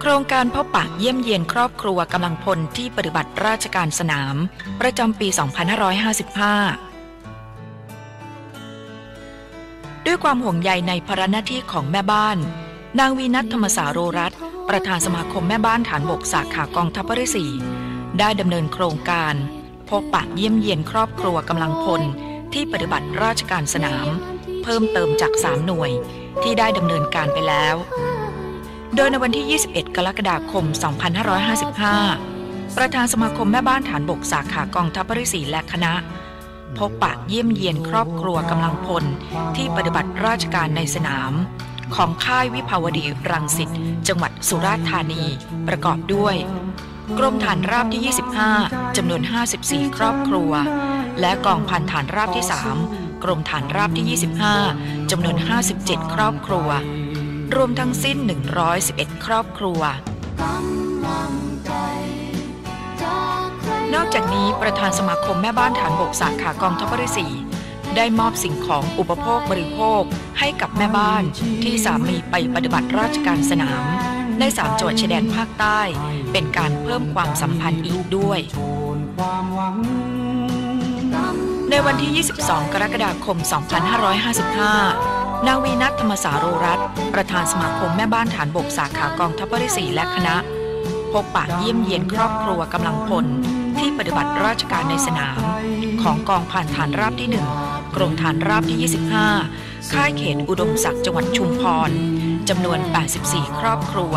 โครงการพบปะเยี่ยมเยียนครอบครัวกำลังพลที่ปฏิบัติราชการสนาม ประจำปี 2555 ด้วยความห่วงใยในภารหน้าที่ของแม่บ้าน นางวีนัทธรรมสาโรรัตประธานสมาคมแม่บ้านฐานบกสาขากองทัพภริษีได้ดำเนินโครงการพบปะเยี่ยมเยียนครอบครัวกำลังพลที่ปฏิบัติราชการสนาม เพิ่มเติมจาก 3 หน่วยที่ได้ดำเนินการไปแล้ว โดยในวันที่ 21 กรกฎาคม 2555 ประธานสมาคมแม่บ้านฐานบกสาขากองทัพบริษีและคณะ พบปะเยี่ยมเยียนครอบครัวกำลังพลที่ปฏิบัติราชการในสนาม ของค่ายวิภาวดีรังสิตจังหวัดสุราษฎร์ธานีประกอบด้วย กรมฐานราบที่ 25 จำนวน 54 ครอบครัว และกองพันฐานราบที่ 3 กรมฐานราบที่ 25 จำนวน 57 ครอบครัว รวมทั้งสิ้น 111 ครอบครัว นอกจากนี้ประธานสมาคมแม่บ้านฐานบกสาขากองทัพบริษีได้มอบสิ่งของอุปโภคบริโภคให้กับแม่บ้านที่สามีไปปฏิบัติราชการสนาม ในสามจังหวัดชายแดนภาคใต้ เป็นการเพิ่มความสัมพันธ์อีกด้วย ในวันที่ 22 กรกฎาคม 2555 นางวีนัทธรรมสาโรรัตประธานสมาคมแม่บ้านฐานบกสาขากองทัพบริษีและคณะ พบปะเยี่ยมเยียนครอบครัวกำลังพลที่ปฏิบัติราชการในสนาม ของกองพันฐานราบที่ 1 กรมฐานราบที่ 25 ค่ายเขตอุดมศักดิ์จังหวัดชุมพรจำนวน 84 ครอบครัว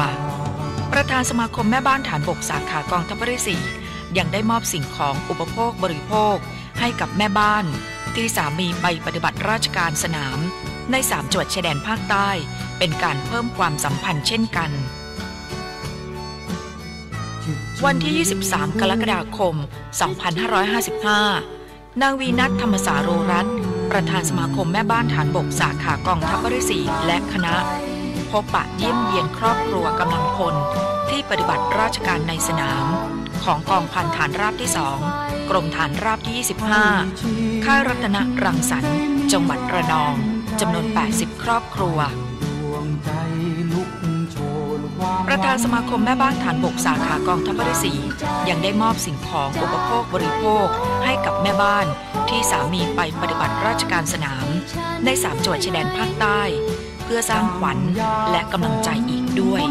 ประธานสมาคมแม่บ้านฐานบกสาขากองทัพบริษียังได้มอบสิ่งของอุปโภคบริโภคให้กับแม่บ้าน ที่สามีไปปฏิบัติราชการสนาม ในสามจังหวัดชายแดนภาคใต้ เป็นการเพิ่มความสัมพันธ์เช่นกัน วันที่ 23 กรกฎาคม 2555 นางวีนัทธรรมสาโรรัตน์ประธานสมาคมแม่บ้านฐานบกสาขากองทัพบริษีและคณะ พบปะเยี่ยมเยียนครอบครัวกำลังพลที่ปฏิบัติราชการในสนาม ของกองพันฐานราบที่2กรมฐานราบที่ 25 ค่ายรัตนรังสรรค์ จังหวัดระนอง จำนวน 80 ครอบครัว ประธานสมาคมแม่บ้านฐานบกสาขากองทัพบริษียังได้มอบสิ่งของอุปโภคบริโภคให้กับแม่บ้านที่สามีไปปฏิบัติราชการสนาม ในสามจังหวัดชายแดนภาคใต้ เพื่อสร้างขวัญและกำลังใจอีกด้วย